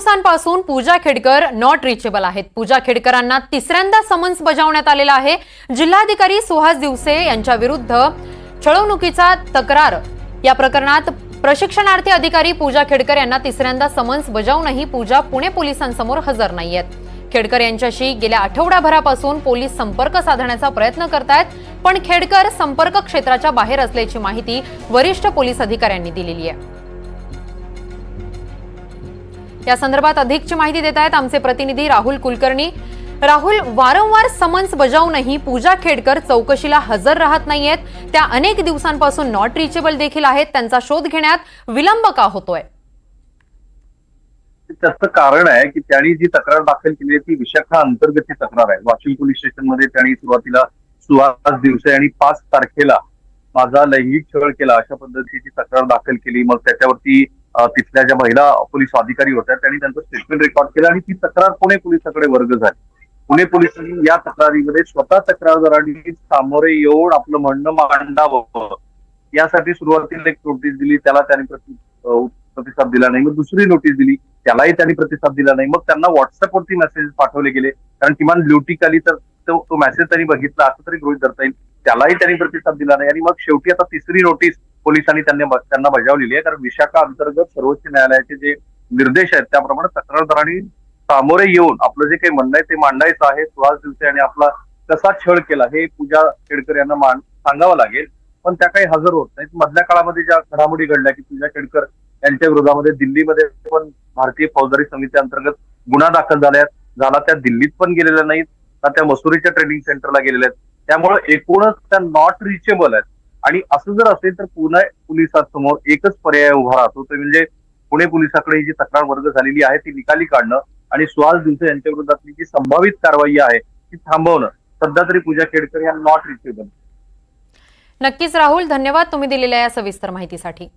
दिवसांपासून पूजा Khedkar not reachable आहेत. पूजा खेडकरांना तिसऱ्यांदा समन्स बजावण्यात आलेला आहे. जिल्हाधिकारी सुहास दिवसे यांच्या विरुद्ध छळवणुकीचा तक्रार. या प्रकरणात प्रशिक्षणार्थी अधिकारी पूजा खेडकर यांना तिसऱ्यांदा समन्स बजावूनही पूजा पुणे पोलिसांसमोर हजर नाहीयेत खेडकर यांच्याशी गेल्या आठवडाभरापासून पोलीस संपर्क साधण्याचा प्रयत्न करतायत पण खेडकर संपर्क क्षेत्राच्या बाहेर असल्याची माहिती वरिष्ठ पोलीस अधिकाऱ्यांनी दिलेली आहे. या संदर्भात अधिकची माहिती देत आहेत आमचे प्रतिनिधी राहुल कुलकर्णी. राहुल वारंवार समन्स बजावूनही पूजा खेडकर चौकशीला हजर राहत नाहीयेत. त्या अनेक दिवसांपासून नॉट रिचेबल देखील आहेत. त्यांचा शोध घेण्यात विलंब का होतोय? त्याचं कारण आहे की त्यांनी जी तक्रार दाखल केली आहे ती विशाखा अंतर्गतची तक्रार आहे. वाशिम पोलीस स्टेशनमध्ये त्यांनी सुरुवातीला सुहास दिवसे आणि पाच तारखेला माझा लैंगिक छळ केला अशा पद्धतीची तक्रार दाखल केली. मग त्याच्यावरती तिथल्या ज्या महिला पोलीस अधिकारी होत्या त्यांनी त्यांचं स्टेटमेंट रेकॉर्ड केलं आणि ती तक्रार पुणे पोलिसाकडे वर्ग झाली. पुणे पोलिसांनी या तक्रारीमध्ये स्वतः तक्रारदारांनी सामोरे येऊन आपलं म्हणणं मांडावं. यासाठी सुरुवातीला एक नोटीस दिली त्याला त्यांनी प्रति- प्रतिसाद दिला नाही. मग दुसरी नोटीस दिली त्यालाही त्यांनी प्रतिसाद दिला नाही. मग त्यांना व्हॉट्सअपवरती मेसेज पाठवले गेले. कारण किमान ब्ल्यूटिक आली तर तो तो मेसेज त्यांनी बघितला असं तरी गृहित धरता येईल. त्यालाही त्यांनी प्रतिसाद दिला नाही. आणि मग शेवटी आता तिसरी नोटीस पोलिसांनी त्यांनी त्यांना बजावलेली आहे. कारण विशाखा अंतर्गत सर्वोच्च न्यायालयाचे जे निर्देश आहेत त्याप्रमाणे तक्रारदारांनी सामोरे येऊन आपलं जे काही म्हणणं आहे ते मांडायचं आहे. सुहास दिवसे आणि आपला कसा छळ केला हे पूजा खेडकर यांना मान सांगावं लागेल. पण त्या काही हजर होत नाहीत. मधल्या काळामध्ये ज्या घडामोडी घडल्या की पूजा खेडकर यांच्या विरोधामध्ये दिल्लीमध्ये पण भारतीय फौजदारी समिती अंतर्गत गुन्हा दाखल झाल्या. झाला त्या दिल्लीत पण गेलेल्या नाहीत. ना त्या मसुरीच्या ट्रेनिंग सेंटरला गेलेल्या आहेत. त्यामुळे एकूणच त्या नॉट रिचेबल आहेत. आणि असं जर असेल तर पुणे पोलिसांसमोर एकच पर्याय उभा राहतो तो म्हणजे पुणे पोलिसाकडे ही जी तक्रार वर्ग झालेली आहे ती निकाली काढणं आणि सुहास दिवसे यांच्या विरोधातली जी संभावित कारवाई आहे ती थांबवणं. सध्या तरी पूजा खेडकर या नॉट रिचेबल नक्कीच राहुल धन्यवाद तुम्ही दिलेल्या या सविस्तर माहितीसाठी.